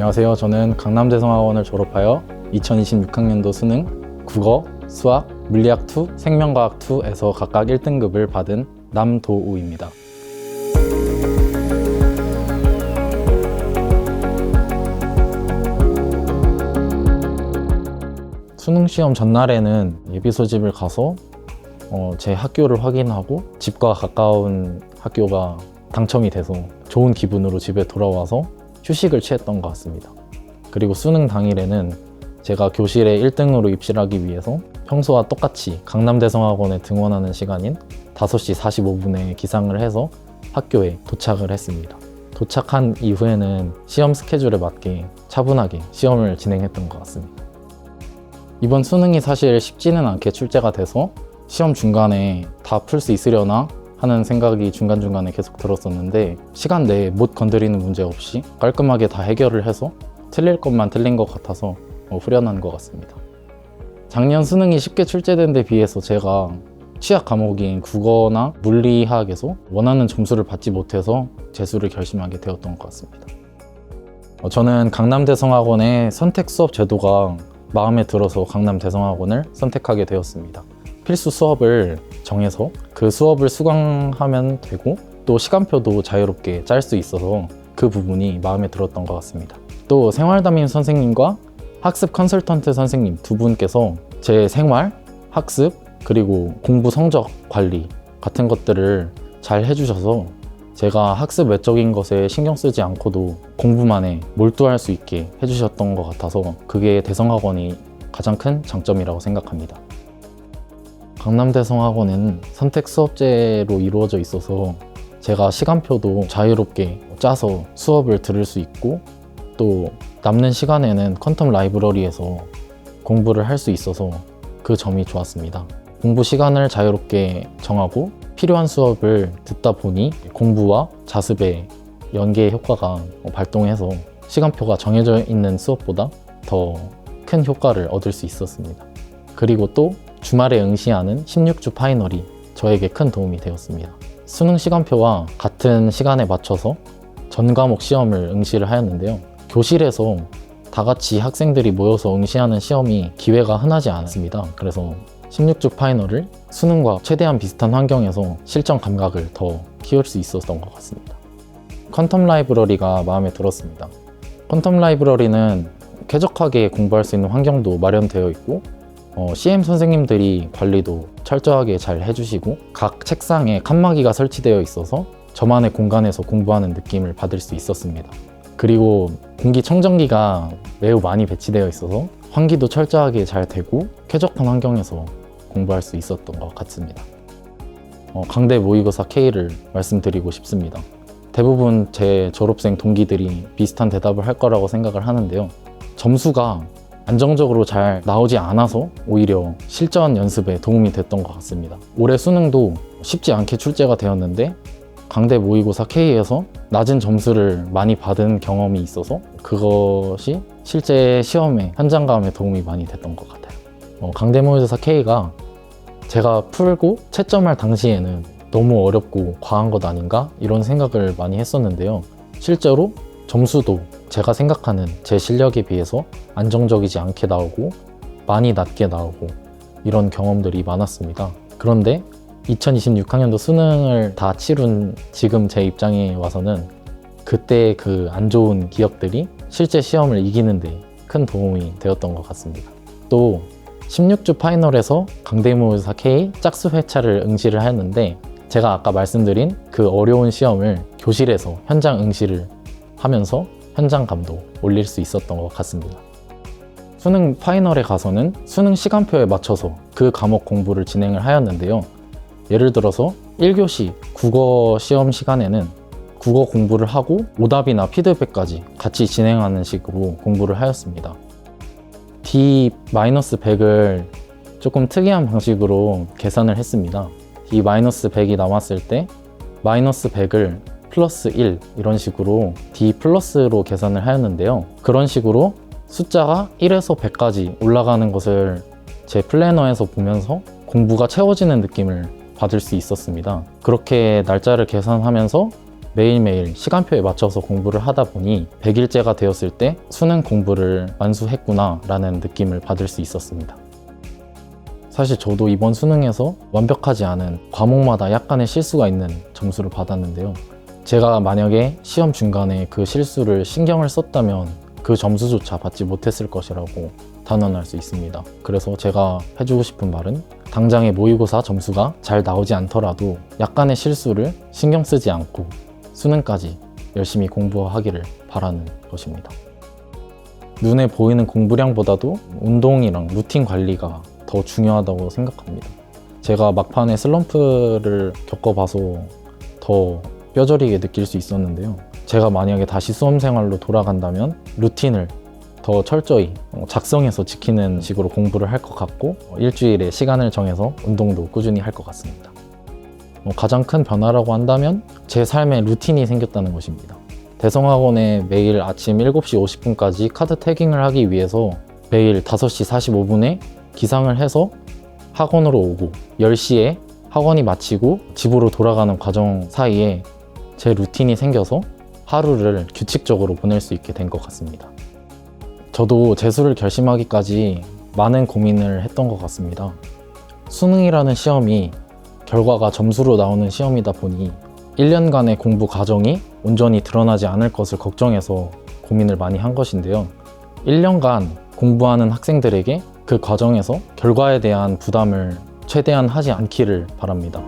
안녕하세요. 저는 강남대성학원을 졸업하여 2026학년도 수능 국어, 수학, 물리학 2, 생명과학 2에서 각각 1등급을 받은 남도우입니다. 수능 시험 전날에는 예비 소집을 가서 어, 제 학교를 확인하고 집과 가까운 학교가 당첨이 돼서 좋은 기분으로 집에 돌아와서 휴식을 취했던 것 같습니다. 그리고 수능 당일에는 제가 교실에 1등으로 입실하기 위해서 평소와 똑같이 강남대성학원에 등원하는 시간인 5시 45분에 기상을 해서 학교에 도착을 했습니다. 도착한 이후에는 시험 스케줄에 맞게 차분하게 시험을 진행했던 것 같습니다. 이번 수능이 사실 쉽지는 않게 출제가 돼서 시험 중간에 다 풀 수 있으려나 하는 생각이 중간중간에 계속 들었었는데 시간 내에 못 건드리는 문제 없이 깔끔하게 다 해결을 해서 틀릴 것만 틀린 것 같아서 어, 후련한 것 같습니다. 작년 수능이 쉽게 출제된 데 비해서 제가 취약 과목인 국어나 물리학에서 원하는 점수를 받지 못해서 재수를 결심하게 되었던 것 같습니다. 어, 저는 강남대성학원의 선택 수업 제도가 마음에 들어서 강남대성학원을 선택하게 되었습니다. 필수 수업을 정해서 그 수업을 수강하면 되고 또 시간표도 자유롭게 짤 수 있어서 그 부분이 마음에 들었던 것 같습니다. 또 생활 담임 선생님과 학습 컨설턴트 선생님 두 분께서 제 생활, 학습, 그리고 공부 성적 관리 같은 것들을 잘 해주셔서 제가 학습 외적인 것에 신경 쓰지 않고도 공부만에 몰두할 수 있게 해주셨던 것 같아서 그게 대성학원이 가장 큰 장점이라고 생각합니다. 강남대성학원은 선택 수업제로 이루어져 있어서 제가 시간표도 자유롭게 짜서 수업을 들을 수 있고 또 남는 시간에는 퀀텀 라이브러리에서 공부를 할 수 있어서 그 점이 좋았습니다. 공부 시간을 자유롭게 정하고 필요한 수업을 듣다 보니 공부와 자습의 연계 효과가 발동해서 시간표가 정해져 있는 수업보다 더 큰 효과를 얻을 수 있었습니다. 그리고 또 주말에 응시하는 16주 파이널이 저에게 큰 도움이 되었습니다. 수능 시간표와 같은 시간에 맞춰서 전 과목 시험을 응시를 하였는데요. 교실에서 다 같이 학생들이 모여서 응시하는 시험이 기회가 흔하지 않습니다. 그래서 16주 파이널을 수능과 최대한 비슷한 환경에서 실전 감각을 더 키울 수 있었던 것 같습니다. 퀀텀 라이브러리가 마음에 들었습니다. 퀀텀 라이브러리는 쾌적하게 공부할 수 있는 환경도 마련되어 있고 어, CM 선생님들이 관리도 철저하게 잘 해주시고 각 책상에 칸막이가 설치되어 있어서 저만의 공간에서 공부하는 느낌을 받을 수 있었습니다. 그리고 공기청정기가 매우 많이 배치되어 있어서 환기도 철저하게 잘 되고 쾌적한 환경에서 공부할 수 있었던 것 같습니다. 어, 강대 모의고사 K를 말씀드리고 싶습니다. 대부분 제 졸업생 동기들이 비슷한 대답을 할 거라고 생각을 하는데요. 점수가 안정적으로 잘 나오지 않아서 오히려 실전 연습에 도움이 됐던 것 같습니다. 올해 수능도 쉽지 않게 출제가 되었는데 강대 모의고사 K에서 낮은 점수를 많이 받은 경험이 있어서 그것이 실제 시험에 현장감에 도움이 많이 됐던 것 같아요. 어, 강대 모의고사 K가 제가 풀고 채점할 당시에는 너무 어렵고 과한 것 아닌가 이런 생각을 많이 했었는데요. 실제로 점수도 제가 생각하는 제 실력에 비해서 안정적이지 않게 나오고 많이 낮게 나오고 이런 경험들이 많았습니다. 그런데 2026학년도 수능을 다 치룬 지금 제 입장에 와서는 그때 그 안 좋은 기억들이 실제 시험을 이기는데 큰 도움이 되었던 것 같습니다. 또 16주 파이널에서 강대모의사 K 짝수 회차를 응시를 하였는데 제가 아까 말씀드린 그 어려운 시험을 교실에서 현장 응시를 하면서 현장감도 올릴 수 있었던 것 같습니다. 수능 파이널에 가서는 수능 시간표에 맞춰서 그 과목 공부를 진행을 하였는데요. 예를 들어서 1교시 국어 시험 시간에는 국어 공부를 하고 오답이나 피드백까지 같이 진행하는 식으로 공부를 하였습니다. D-100을 조금 특이한 방식으로 계산을 했습니다. D-100이 남았을 때 마이너스 100을 플러스 1 이런 식으로 D 플러스로 계산을 하였는데요. 그런 식으로 숫자가 1에서 100까지 올라가는 것을 제 플래너에서 보면서 공부가 채워지는 느낌을 받을 수 있었습니다. 그렇게 날짜를 계산하면서 매일매일 시간표에 맞춰서 공부를 하다 보니 100일째가 되었을 때 수능 공부를 완수했구나 라는 느낌을 받을 수 있었습니다. 사실 저도 이번 수능에서 완벽하지 않은 과목마다 약간의 실수가 있는 점수를 받았는데요. 제가 만약에 시험 중간에 그 실수를 신경을 썼다면 그 점수조차 받지 못했을 것이라고 단언할 수 있습니다. 그래서 제가 해주고 싶은 말은 당장의 모의고사 점수가 잘 나오지 않더라도 약간의 실수를 신경 쓰지 않고 수능까지 열심히 공부하기를 바라는 것입니다. 눈에 보이는 공부량보다도 운동이랑 루틴 관리가 더 중요하다고 생각합니다. 제가 막판에 슬럼프를 겪어봐서 더 뼈저리게 느낄 수 있었는데요. 제가 만약에 다시 수험 생활로 돌아간다면 루틴을 더 철저히 작성해서 지키는 식으로 공부를 할 것 같고 일주일에 시간을 정해서 운동도 꾸준히 할 것 같습니다. 어, 가장 큰 변화라고 한다면 제 삶에 루틴이 생겼다는 것입니다. 대성학원에 매일 아침 7시 50분까지 카드 태깅을 하기 위해서 매일 5시 45분에 기상을 해서 학원으로 오고 10시에 학원이 마치고 집으로 돌아가는 과정 사이에 제 루틴이 생겨서 하루를 규칙적으로 보낼 수 있게 된 것 같습니다. 저도 재수를 결심하기까지 많은 고민을 했던 것 같습니다. 수능이라는 시험이 결과가 점수로 나오는 시험이다 보니 1년간의 공부 과정이 온전히 드러나지 않을 것을 걱정해서 고민을 많이 한 것인데요. 1년간 공부하는 학생들에게 그 과정에서 결과에 대한 부담을 최대한 하지 않기를 바랍니다.